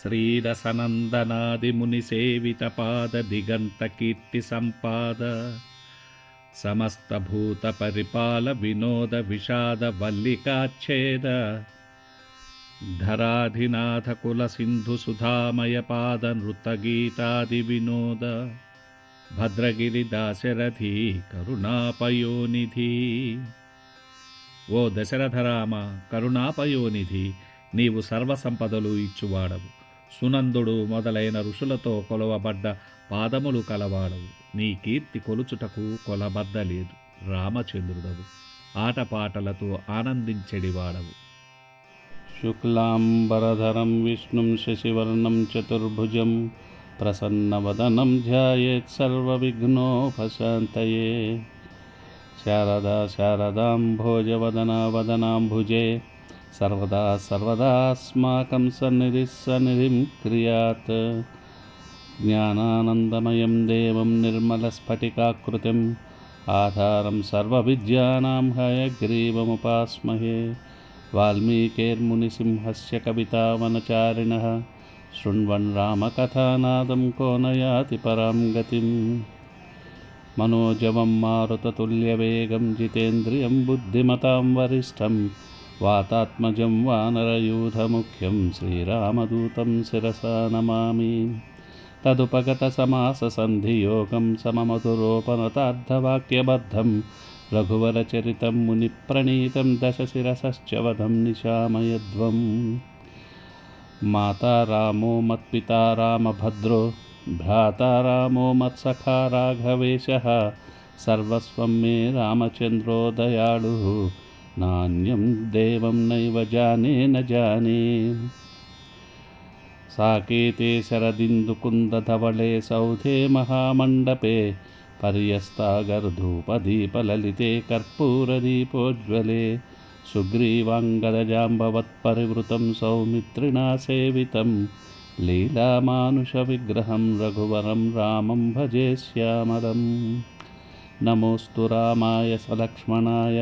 श्रीरसनन्दनादिमुनिसेवितपाददिगन्तकीर्तिसम्पाद समस्तभूतपरिपालविनोदविषादवल्लिकाच्छेद धराधिनाथकुलसिन्धुसुधामयपादनृतगीतादिविनोद భద్రగిరిదాశరథి కరుణాపయోనిధి ఓ దశరథరామ కరుణాపయోనిధి నీవు సర్వసంపదలు ఇచ్చువాడవు సునందుడు మొదలైన ఋషులతో కొలవబడ్డ పాదములు కలవాడవు. నీ కీర్తి కొలుచుటకు కొలబద్దలేదు. రామచంద్రుడవు. ఆటపాటలతో ఆనందించెడివాడవు. శుక్లాంబరధరం విష్ణుం శశివర్ణం చతుర్భుజం ప్రసన్నవదనం ధ్యాయేత్ సర్వవిఘ్నోపశాంతయే. శారదా శారదాం భోజవదనా వదనాంభుజే సర్వదా సర్వదాస్మాకం సన్నిధి సన్నిధిం క్రియాత్. జ్ఞానానందమయం దేవం నిర్మలస్ఫటికాకృతిం. ఆధారం సర్వవిద్యానాం హయగ్రీవముపాస్మహే. వాల్మీకేర్మునిసింహస్య కవితావనచారిణ. శృణ్వన్ రామకథానాదం కోనయాతి పరాం గతిం. మనోజవం మారుతతుల్యవేగం జితేంద్రియం బుద్ధిమతాం వరిష్టం. వాతాత్మజం వానరయూధముఖ్యం శ్రీరామదూతం శిరసా నమామి. తదుపగతసమాససన్ధియోగం సమమధురోపనతార్థవాక్యబద్ధం రఘువరచరితం మునిప్రణీతం దశశిరసశ్చ వధం నిశామయధ్వం. మాతా రామో మత్పితా రామభద్రో భ్రాతా రామో మత్సఖా రాఘవేశ. సర్వస్వం మే రామచంద్రో नान्यं देवं नैव जाने न जाने साकेते शरदिन्दुकुन्दधवळे सौधे महामण्डपे पर्यस्तागर्धूपदीपललिते कर्पूरदीपोज्ज्वले सुग्रीवाङ्गदजाम्बवत्परिवृतं सौमित्रिणा सेवितं लीलामानुषविग्रहं रघुवरं रामं भजे श्यामलं नमोऽस्तु रामाय सलक्ष्मणाय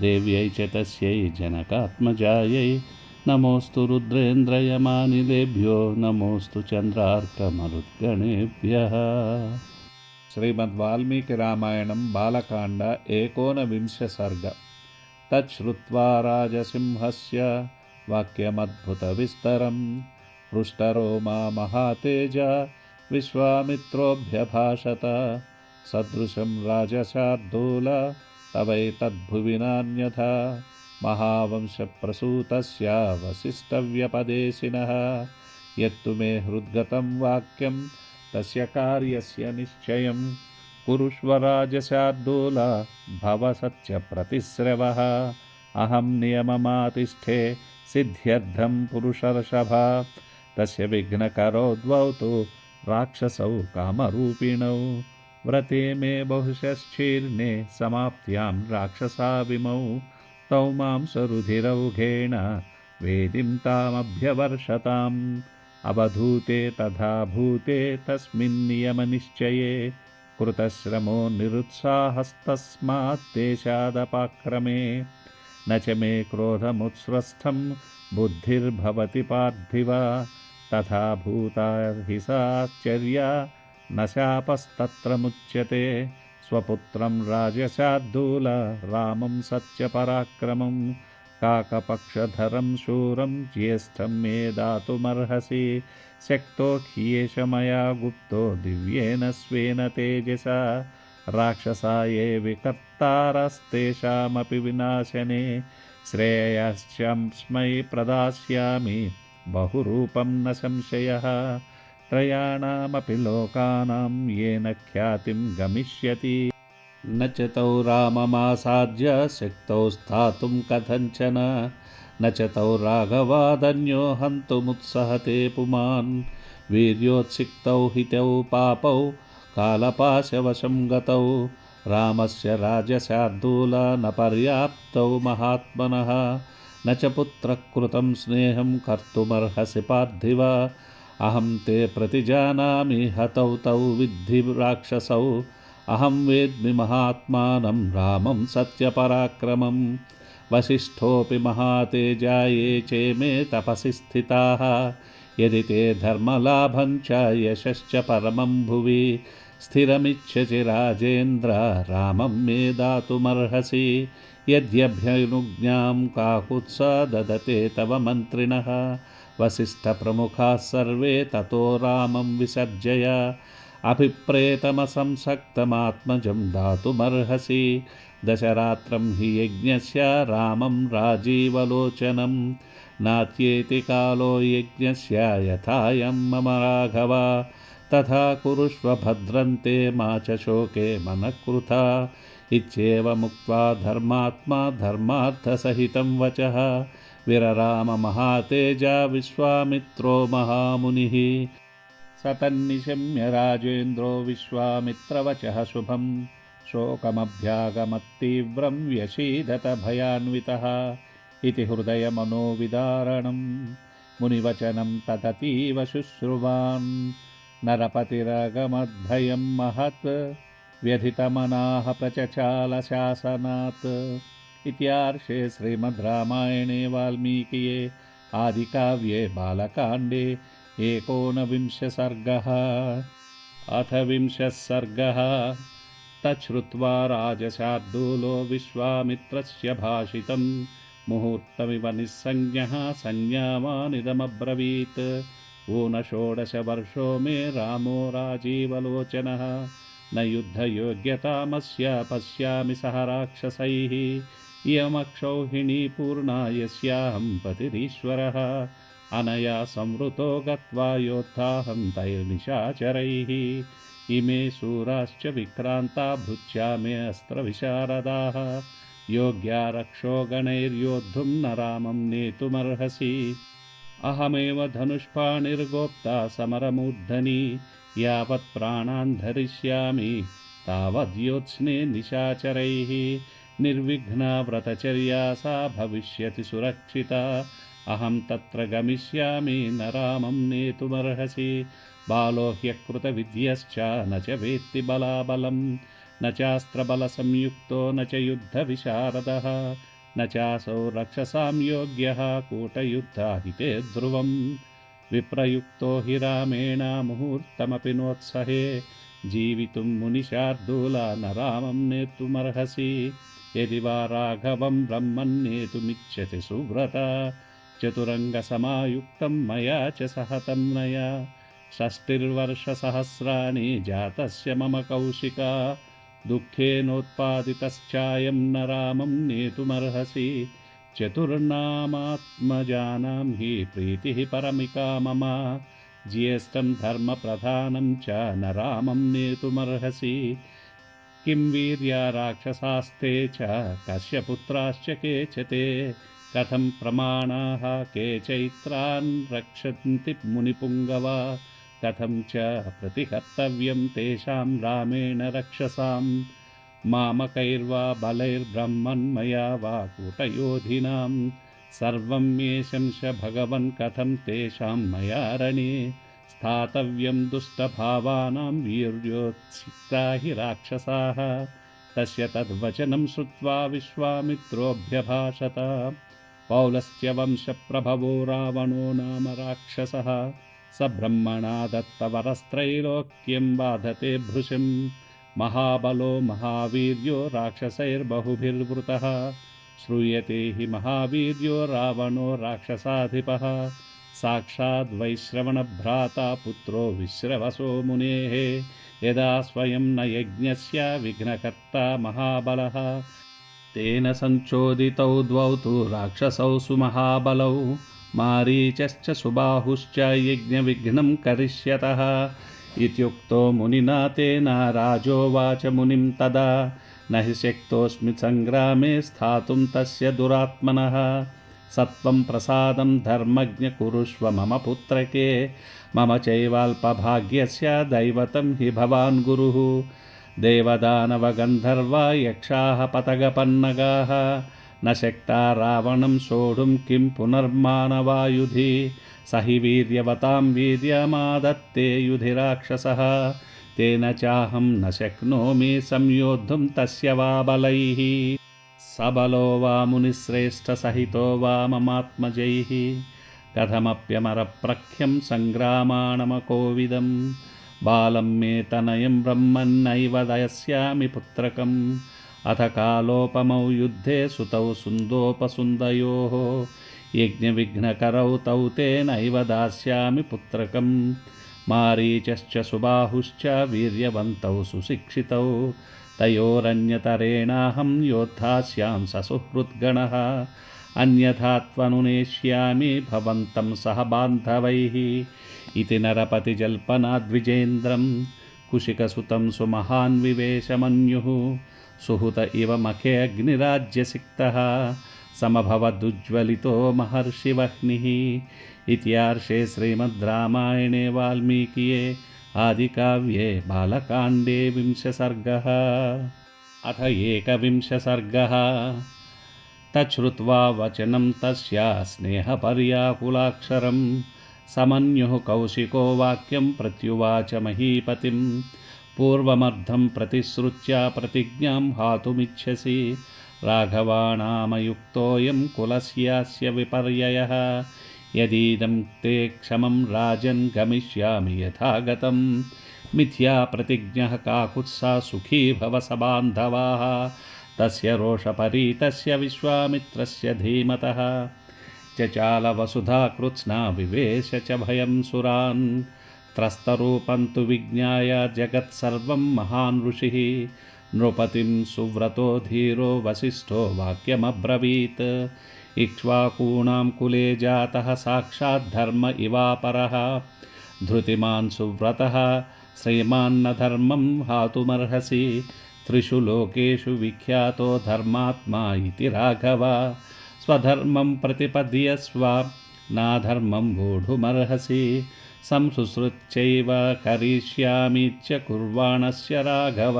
देव्यै च तस्यै जनकात्मजायै। नमोऽस्तु रुद्रेन्द्रयमानिलेभ्यो नमोऽस्तु चन्द्रार्कमरुद्गणेभ्यः। श्रीमद्वाल्मीकिरामायणं बालकाण्ड एकोनविंशसर्ग। तच्छ्रुत्वा राजसिंहस्य वाक्यमद्भुतविस्तरं। हृष्टरो मा महातेज विश्वामित्रोऽभ्यभाषत। सदृशं राजशार्दूल तवैतद्भुविनान्यथा महावंशप्रसूतस्य वसिष्ठव्यपदेशिनः यत्तु मे हृद्गतं वाक्यं तस्य कार्यस्य निश्चयं। पुरुष्वराजशार्दोला भव सत्यप्रतिश्रवः अहं नियममातिष्ठे सिद्ध्यर्थं पुरुषर्षभा तस्य विघ्नकरो द्वौ तु राक्षसौ कामरूपिणौ। व्रते मे बहुशश्चीर्णे समाप्त्यां राक्षसाविमौ तौ मांसरुधिरौघेण वेदिं तामभ्यवर्षताम्। अवधूते तथा भूते तस्मिन्नियमनिश्चये कृतश्रमो निरुत्साहस्तस्मात् देशादपाक्रमे। न च मे क्रोधमुत्स्वस्थं बुद्धिर्भवति पार्थिव। हि साश्चर्या न शापस्तत्र मुच्यते। स्वपुत्रं राजशार्दूल रामं सत्यपराक्रमं काकपक्षधरं शूरं ज्येष्ठं मे दातुमर्हसि। शक्तो ह्येष मया गुप्तो दिव्येन स्वेन तेजसा। राक्षसा ये विकर्तारस्तेषामपि विनाशने। श्रेयश्चस्मै प्रदास्यामि बहुरूपं न संशयः त्रयाणामपि लोकानां येन ख्यातिं गमिष्यति। न च तौ राममासाद्य शक्तौ स्थातुं कथञ्चन। न च तौ राघवादन्यो हन्तुमुत्सहते पुमान्। वीर्योत्सिक्तौ हितौ पापौ, कालपाशवशं गतौ। रामस्य राजशार्दूल न पर्याप्तौ महात्मनः। न च पुत्रकृतं स्नेहं कर्तुमर्हसि पार्थिव। अहं ते प्रतिजानामि हतौ तौ विद्धि राक्षसौ। अहं वेद्मि महात्मानं रामं सत्यपराक्रमं। वसिष्ठोऽपि महातेजा ये चे मे तपसि स्थिताः। यदि ते धर्मलाभं च यशश्च परमं भुवि। स्थिरमिच्छसि राजेन्द्र, रामं मे दातुमर्हसि। यद्यभ्यनुज्ञां काकुत्स ददते तव मन्त्रिणः। वसिष्ठप्रमुखाः सर्वे ततो रामं विसर्जय। अभिप्रेतमसंसक्तमात्मजं दातुमर्हसि दशरात्रं हि यज्ञस्य रामं राजीवलोचनं। नात्येति कालो यज्ञस्य यथायं मम राघव। तथा कुरुष्व भद्रन्ते मा च शोके मनः इत्येवमुक्त्वा धर्मात्मा धर्मार्थसहितं वचः। विरराममहातेजा विश्वामित्रो महामुनिः। स तन्निशम्य राजेन्द्रो विश्वामित्रवचः शुभं शोकमभ्यागमत्तीव्रं व्यशीदत भयान्वितः इति हृदयमनोविदारणं मुनिवचनं तदतीव शुश्रुवान्। नरपतिरगमद्भयं महत् व्यथितमनाः प्रचचालशासनात् इत्यार्षे श्रीमद् रामायणे वाल्मीकिये आदिकाव्ये बालकाण्डे एकोनविंशसर्गः अथ विंशः सर्गः तच्छ्रुत्वा राजशार्दूलो विश्वामित्रस्य भाषितं मुहूर्तमिव निस्सञ्ज्ञः संज्ञावानिदमब्रवीत् ऊनषोडशवर्षो मे रामो राजीवलोचनः न युद्धयोग्यतामस्य पश्यामि सह राक्षसैः। इयमक्षौहिणी पूर्णा यस्याहं पतिरीश्वरः। अनया संवृतो गत्वा योद्धाहं तैर्निशाचरैः। इमे शूराश्च विक्रान्ता भृत्या मे अस्त्रविशारदाः। योग्या रक्षो गणैर्योद्धुं न रामं नेतुमर्हसि। अहमेव धनुष्पाणिर्गोप्ता समरमूर्धनि यावत् प्राणान् धरिष्यामि। तावद्योत्स्ने निशाचरैः। निर्विघ्ना व्रतचर्या सा भविष्यति सुरक्षिता। अहं तत्र गमिष्यामि न रामं नेतुमर्हसि। बालो ह्यकृतविद्यश्च न च वेत्ति बलाबलं। न चास्त्रबलसंयुक्तो न च युद्धविशारदः। न चासौ रक्षसां योग्यः कूटयुद्धाहिते ध्रुवम् विप्रयुक्तो हि रामेण मुहूर्तमपि नोत्सहे। जीवितुं मुनिशार्दूला न रामं नेतुमर्हसि। यदि वा राघवं ब्रह्मन् नेतुमिच्छति सुव्रता। चतुरङ्गसमायुक्तं मया च सहतं नया। षष्टिर्वर्षसहस्राणि जातस्य मम कौशिका। दुःखेनोत्पादितश्चायं न रामं नेतुमर्हसि चतुर्नामात्मजानां हि प्रीतिः परमिका मम। ज्येष्ठं धर्मप्रधानं च न रामं नेतुमर्हसि। किं वीर्या राक्षसास्ते च कस्य पुत्राश्च के च ते कथं प्रमाणाः के चैत्रान् रक्षन्ति मुनिपुङ्गवा? कथं च प्रतिकर्तव्यं तेषां रामेण रक्षसां मामकैर्वा बलैर्ब्रह्मन्मया वा कूटयोधिनां सर्वं येशंश भगवन् कथं तेषां मया रणे स्थातव्यं दुष्टभावानां वीर्योत्सिक्ता हि राक्षसाः। तस्य तद्वचनं श्रुत्वा विश्वामित्रोऽभ्यभाषत। पौलस्त्यवंशप्रभवो रावणो नाम राक्षसः। स ब्रह्मणा दत्तवरस्त्रैलोक्यं बाधते भृशं महाबलो महावीर्यो राक्षसैर्बहुभिर्वृतः। श्रूयते हि महावीर्यो रावणो राक्षसाधिपः। साक्षाद्वैश्रवणभ्राता पुत्रो विश्रवसो मुनेः। यदा स्वयं न यज्ञस्य विघ्नकर्ता महाबलः तेन सञ्चोदितौ द्वौ तु राक्षसौ सुमहाबलौ। मारीचश्च सुबाहुश्च यज्ञविघ्नं करिष्यतः इत्युक्तो मुनिना तेन राजोवाच मुनिं तदा न हि शक्तोऽस्मि सङ्ग्रामे स्थातुं तस्य दुरात्मनः सत्त्वं प्रसादं धर्मज्ञ कुरुष्व मम पुत्रके मम चैवाल्पभाग्यस्य दैवतं हि भवान् गुरुः देवदानवगन्धर्वा यक्षाः पतगपन्नगाः न शक्ता रावणं सोढुं किं पुनर्मानवायुधि। स हि वीर्यवतां वीर्यमादत्ते युधि राक्षसः तेन चाहं न शक्नोमि संयोद्धुं तस्य वा बलैः सबलो वा मुनिश्रेष्ठसहितो वा ममात्मजैः कथमप्यमरप्रख्यं सङ्ग्रामाणमकोविदं। बालं मे तनयं ब्रह्मन्नैव दयस्यामि पुत्रकम् अथ कालोपमौ युद्धे सुतौ सुन्दोपसुन्दयोः। यज्ञविघ्नकरौ तौ तेनैव दास्यामि पुत्रकम्। मारीचश्च सुबाहुश्च वीर्यवन्तौ सुशिक्षितौ। तयोरन्यतरेणाहं योद्धास्यां ससुहृद्गणः अन्यथा त्वनुनेष्यामि भवन्तं सह बान्धवैः। इति नरपतिजल्पनाद्विजेन्द्रं कुशिकसुतं सुमहान् विवेशमन्युः। सुहुत इव मखे अग्निराज्यसिक्तः समभवदुज्ज्वलितो महर्षिवह्निः इत्यार्षे श्रीमद् रामायणे वाल्मीकिये आदिकाव्ये बालकाण्डे विंशसर्गः। अथ एकविंशसर्गः। तच्छ्रुत्वा वचनं तस्या स्नेहपर्याकुलाक्षरं समन्युः कौशिको वाक्यं प्रत्युवाच महीपतिं पूर्वमर्धं प्रतिश्रुत्य प्रतिज्ञां हातुमिच्छसि। राघवाणामयुक्तोऽयं कुलस्यास्य विपर्ययः। यदीदं ते क्षमं राजन् गमिष्यामि यथा गतं मिथ्या प्रतिज्ञः काकुत्सा सुखी भव स बान्धवाः। तस्य रोषपरीतस्य विश्वामित्रस्य धीमतः। चचालवसुधा कृत्स्ना विवेश च भयं सुरान्। त्रस्तरूपं तु विज्ञाय जगत्सर्वं महान् ऋषिः। नृपतिं सुव्रतो धीरो वसिष्ठो वाक्यमब्रवीत्। इक्ष्वाकूणां कुले जातः साक्षाद्धर्म इवापरः। धृतिमान् सुव्रतः श्रीमान्न हातुमर्हसि। त्रिषु लोकेषु विख्यातो धर्मात्मा इति राघव। स्वधर्मं प्रतिपद्यस्व, नाधर्मं वोढुमर्हसि संसुसृत्यैव करिष्यामीच्च कुर्वाणस्य राघव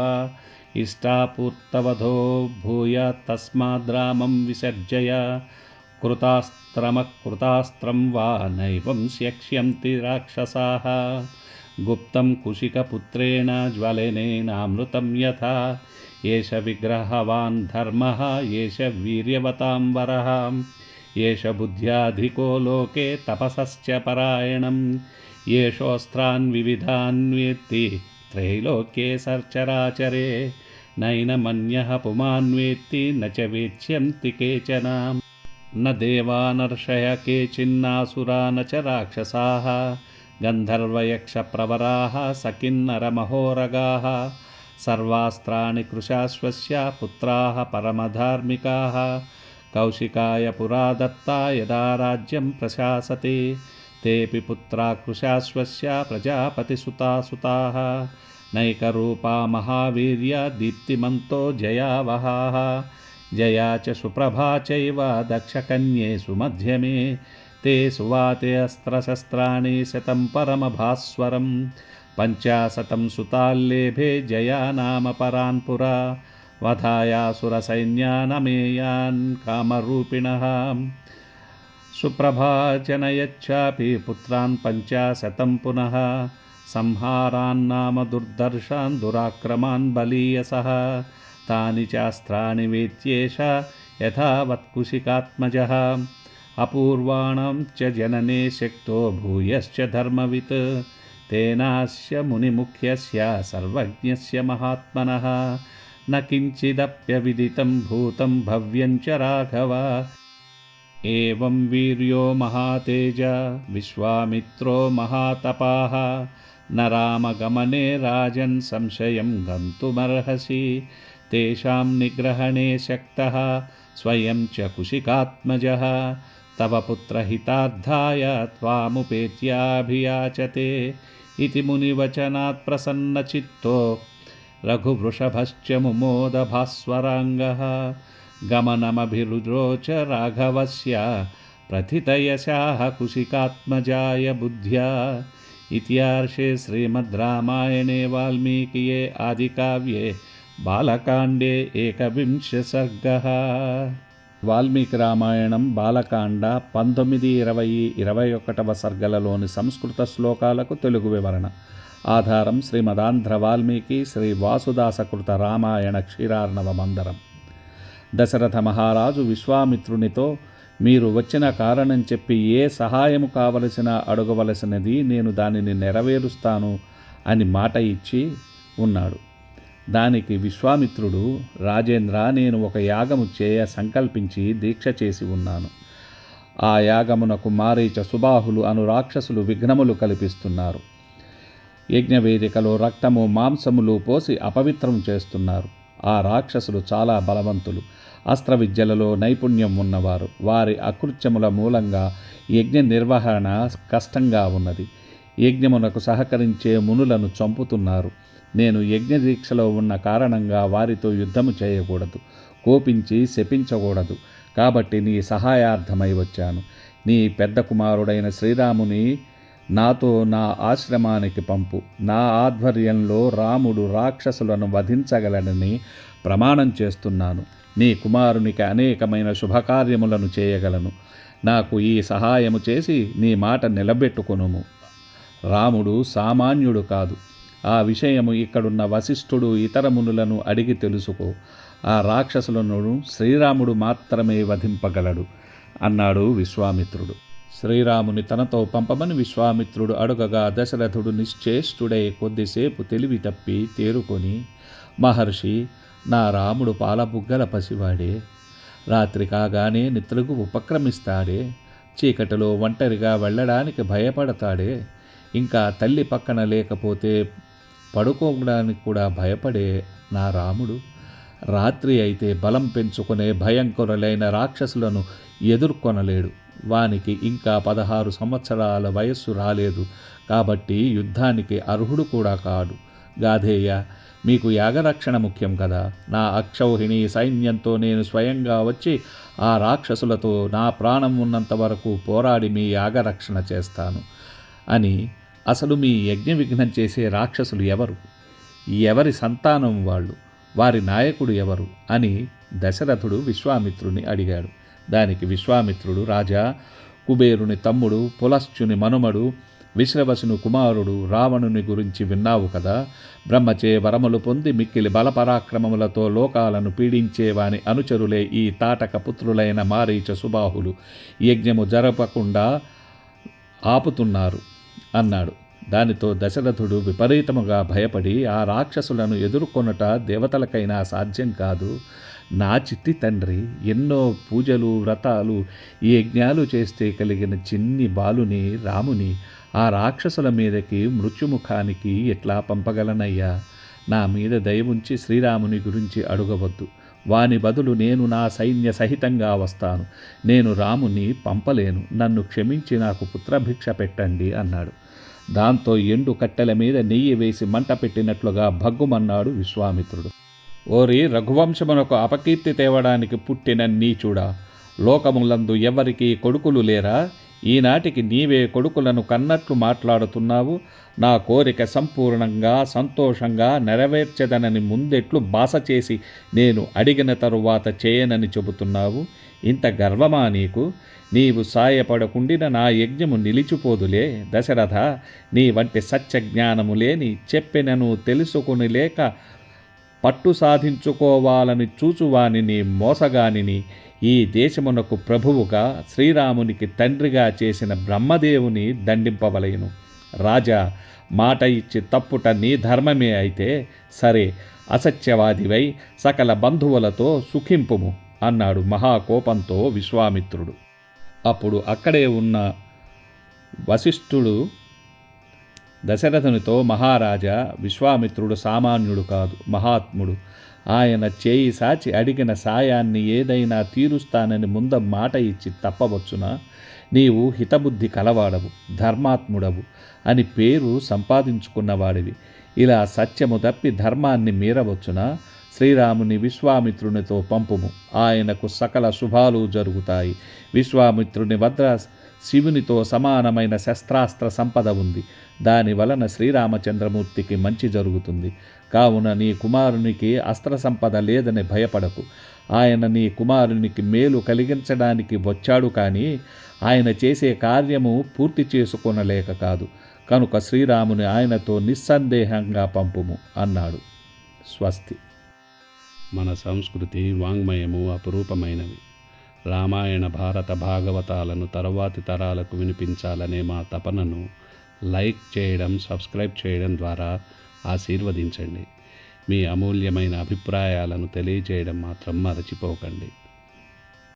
इष्टापूर्तवधो भूय तस्माद्रामं विसर्जय कृतास्त्रमकृतास्त्रं वा नैवं स्यक्ष्यन्ति राक्षसाः गुप्तं कुशिकपुत्रेण ज्वलनेनामृतं यथा एष विग्रहवान् धर्मः एष वीर्यवतां वरः एष बुद्ध्याधिको लोके तपसश्च परायणम् येषोऽस्त्रान् विविधान् वेत्ति त्रैलोक्ये सर्चराचरे नैनमन्यः पुमान् वेत्ति न च वेत्स्यन्ति केचन न देवानर्षय केचिन्नासुरा न च राक्षसाः गन्धर्वयक्षप्रवराः सकिन्नरमहोरगाः सर्वास्त्राणि कृशाश्वस्य पुत्राः परमधार्मिकाः कौशिकाय पुरा दत्ता यदा राज्यं प्रशासति तेऽपि पुत्रा कृशाश्वस्य प्रजापतिसुतासुताः। नैकरूपा महावीर्या दीप्तिमन्तो जयावहाः। जया च सुप्रभा चैव दक्षकन्येषु मध्यमे ते सुवाते अस्त्रशस्त्राणि शतं परमभास्वरं पञ्चाशतं सुताल्लेभे जया नाम परान् पुरा। वधायासुरसैन्यानमेयान् कामरूपिणः। सुप्रभा जनयच्चापि पुत्रान् पञ्चाशतं पुनः संहारान्नाम दुर्दर्शान् दुराक्रमान् बलीयसः तानि चास्त्राणि वेत्येष यथावत्कुशिकात्मजः अपूर्वाणां च जनने शक्तो भूयश्च धर्मवित्। तेनास्य मुनिमुख्यस्य सर्वज्ञस्य महात्मनः। न किञ्चिदप्यविदितं भूतं भव्यं च राघव। एवं वीर्यो महातेज, विश्वामित्रो महातपाः। न रामगमने राजन् संशयं गन्तुमर्हसि। तेषां निग्रहणे शक्तः, स्वयं च कुशिकात्मजः। तव पुत्रहितार्थाय त्वामुपेत्याभियाचते। इति मुनिवचनात् प्रसन्नचित्तो रघुवृषभश्च मुमोदभास्वराङ्गः। गमनमभिरुरोच राघवस्य प्रथितयशाः कुशिकात्मजाय बुद्ध्या इत्यार्षे श्रीमद् रामायणे वाल्मीकिये आदिकाव्ये బాలకాండే ఏకవింశ సర్గ వాల్మీకి రామాయణం బాలకాండ పంతొమ్మిది ఇరవై ఇరవై ఒకటవ సర్గలలోని సంస్కృత శ్లోకాలకు తెలుగు వివరణ ఆధారం శ్రీమదాంధ్ర వాల్మీకి శ్రీ వాసుదాసకృత రామాయణ క్షీరార్ణవ మందరం దశరథ మహారాజు విశ్వామిత్రునితో మీరు వచ్చిన కారణం చెప్పి ఏ సహాయము కావలసిన అడగవలసినది నేను దానిని నెరవేరుస్తాను అని మాట ఇచ్చి ఉన్నాడు. దానికి విశ్వామిత్రుడు రాజేంద్ర నేను ఒక యాగము చేయ సంకల్పించి దీక్ష చేసి ఉన్నాను. ఆ యాగమునకు మారీచ సుబాహులు అను రాక్షసులు విఘ్నములు కల్పిస్తున్నారు. యజ్ఞవేదికలో రక్తము మాంసములు పోసి అపవిత్రం చేస్తున్నారు. ఆ రాక్షసులు చాలా బలవంతులు. అస్త్ర విద్యలలో నైపుణ్యం ఉన్నవారు. వారి అకృత్యముల మూలంగా యజ్ఞ నిర్వహణ కష్టంగా ఉన్నది. యజ్ఞమునకు సహకరించే మునులను చంపుతున్నారు. నేను యజ్ఞ దీక్షలో ఉన్న కారణంగా వారితో యుద్ధము చేయకూడదు. కోపించి శపించకూడదు. కాబట్టి నీ సహాయార్థమై వచ్చాను. నీ పెద్ద కుమారుడైన శ్రీరాముని నాతో నా ఆశ్రమానికి పంపు. నా ఆధ్వర్యంలో రాముడు రాక్షసులను వధించగలడని ప్రమాణం చేస్తున్నాను. నీ కుమారునికి అనేకమైన శుభకార్యములను చేయగలను. నాకు ఈ సహాయము చేసి నీ మాట నిలబెట్టుకొనుము. రాముడు సామాన్యుడు కాదు. ఆ విషయము ఇక్కడున్న వశిష్ఠుడు ఇతర మునులను అడిగి తెలుసుకో. ఆ రాక్షసులను శ్రీరాముడు మాత్రమే వధింపగలడు అన్నాడు విశ్వామిత్రుడు. శ్రీరాముని తనతో పంపమని విశ్వామిత్రుడు అడగగా దశరథుడు నిశ్చేష్టుడై కొద్దిసేపు తెలివి తప్పి తేరుకొని మహర్షి నా రాముడు పాలబుగ్గల పసివాడే. రాత్రి కాగానే నిద్రకు ఉపక్రమిస్తాడే. చీకటిలో ఒంటరిగా వెళ్ళడానికి భయపడతాడే. ఇంకా తల్లి పక్కన లేకపోతే పడుకోవడానికి కూడా భయపడే నా రాముడు. రాత్రి అయితే బలం పెంచుకునే భయంకరులైన రాక్షసులను ఎదుర్కొనలేడు. వానికి ఇంకా పదహారు సంవత్సరాల వయస్సు రాలేదు కాబట్టి యుద్ధానికి అర్హుడు కూడా కాడు. గాధేయ మీకు యాగరక్షణ ముఖ్యం కదా. నా అక్షౌహిణి సైన్యంతో నేను స్వయంగా వచ్చి ఆ రాక్షసులతో నా ప్రాణం ఉన్నంత వరకు పోరాడి మీ యాగరక్షణ చేస్తాను అని అసలు మీ యజ్ఞ విఘ్నం చేసే రాక్షసులు ఎవరు? ఎవరి సంతానం వాళ్ళు? వారి నాయకుడు ఎవరు? అని దశరథుడు విశ్వామిత్రుని అడిగాడు. దానికి విశ్వామిత్రుడు రాజా కుబేరుని తమ్ముడు పులశ్చుని మనుమడు విశ్రవసును కుమారుడు రావణుని గురించి విన్నావు కదా? బ్రహ్మచే వరములు పొంది మిక్కిలి బలపరాక్రమములతో లోకాలను పీడించేవాని అనుచరులే ఈ తాటక పుత్రులైన మారీచ సుబాహులు. యజ్ఞము జరపకుండా ఆపుతున్నారు అన్నాడు. దానితో దశరథుడు విపరీతముగా భయపడి ఆ రాక్షసులను ఎదుర్కొనుట దేవతలకైనా సాధ్యం కాదు. నా చిట్టి తండ్రి ఎన్నో పూజలు వ్రతాలు ఈ యజ్ఞాలు చేస్తే కలిగిన చిన్ని బాలుని రాముని ఆ రాక్షసుల మీదకి మృత్యుముఖానికి ఎట్లా పంపగలనయ్యా? నా మీద దయవుంచి శ్రీరాముని గురించి అడుగవద్దు. వాని బదులు నేను నా సైన్య సహితంగా వస్తాను. నేను రాముని పంపలేను. నన్ను క్షమించి నాకు పుత్రభిక్ష పెట్టండి అన్నాడు. దాంతో ఎండు కట్టెల మీద నెయ్యి వేసి మంట పెట్టినట్లుగా భగ్గుమన్నాడు విశ్వామిత్రుడు. ఓరి రఘువంశమునకు అపకీర్తి తేవడానికి పుట్టిన నీచుడా లోకములందు ఎవరికి కొడుకులు లేరా? ఈనాటికి నీవే కొడుకులను కన్నట్లు మాట్లాడుతున్నావు. నా కోరిక సంపూర్ణంగా సంతోషంగా నెరవేర్చదనని ముందెట్లు బాస చేసి నేను అడిగిన తరువాత చేయనని చెబుతున్నావు. ఇంత గర్వమా నీకు? నీవు సాయపడకుండిన నా యజ్ఞము నిలిచిపోదులే. దశరథ నీ వంటి సత్య జ్ఞానము లేని చెప్పినను తెలుసుకుని లేక పట్టు సాధించుకోవాలని చూచువానిని మోసగానిని ఈ దేశమునకు ప్రభువుగా శ్రీరామునికి తండ్రిగా చేసిన బ్రహ్మదేవుని దండింపవలయను రాజా మాట ఇచ్చి తప్పుట నీ ధర్మమే అయితే సరే అసత్యవాదివై సకల బంధువులతో సుఖింపుము అన్నాడు మహాకోపంతో విశ్వామిత్రుడు. అప్పుడు అక్కడే ఉన్న వశిష్ఠుడు దశరథునితో మహారాజా విశ్వామిత్రుడు సామాన్యుడు కాదు మహాత్ముడు. ఆయన చేయి సాచి అడిగిన సాయాన్ని ఏదైనా తీరుస్తానని ముంద మాట ఇచ్చి తప్పవచ్చునా? నీవు హితబుద్ధి కలవాడవు ధర్మాత్ముడవు అని పేరు సంపాదించుకున్నవాడివి. ఇలా సత్యము తప్పి ధర్మాన్ని మీరవచ్చునా? శ్రీరాముని విశ్వామిత్రునితో పంపుము. ఆయనకు సకల శుభాలు జరుగుతాయి. విశ్వామిత్రుని వద్ద శివునితో సమానమైన శస్త్రాస్త్ర సంపద ఉంది. దాని వలన శ్రీరామచంద్రమూర్తికి మంచి జరుగుతుంది. కావున నీ కుమారునికి అస్త్ర సంపద లేదని భయపడకు. ఆయన నీ కుమారునికి మేలు కలిగించడానికి వచ్చాడు కానీ ఆయన చేసే కార్యము పూర్తి చేసుకొనలేక కాదు. కనుక శ్రీరాముని ఆయనతో నిస్సందేహంగా పంపుము అన్నాడు. స్వస్తి. మన సంస్కృతి వాంగ్మయము అపురూపమైనవి. రామాయణ భారత భాగవతాలను తరువాతి తరాలకు వినిపించాలనే మా తపనను లైక్ చేయడం సబ్స్క్రైబ్ చేయడం ద్వారా ఆశీర్వదించండి. మీ అమూల్యమైన అభిప్రాయాలను తెలియజేయడం మాత్రం మరచిపోకండి.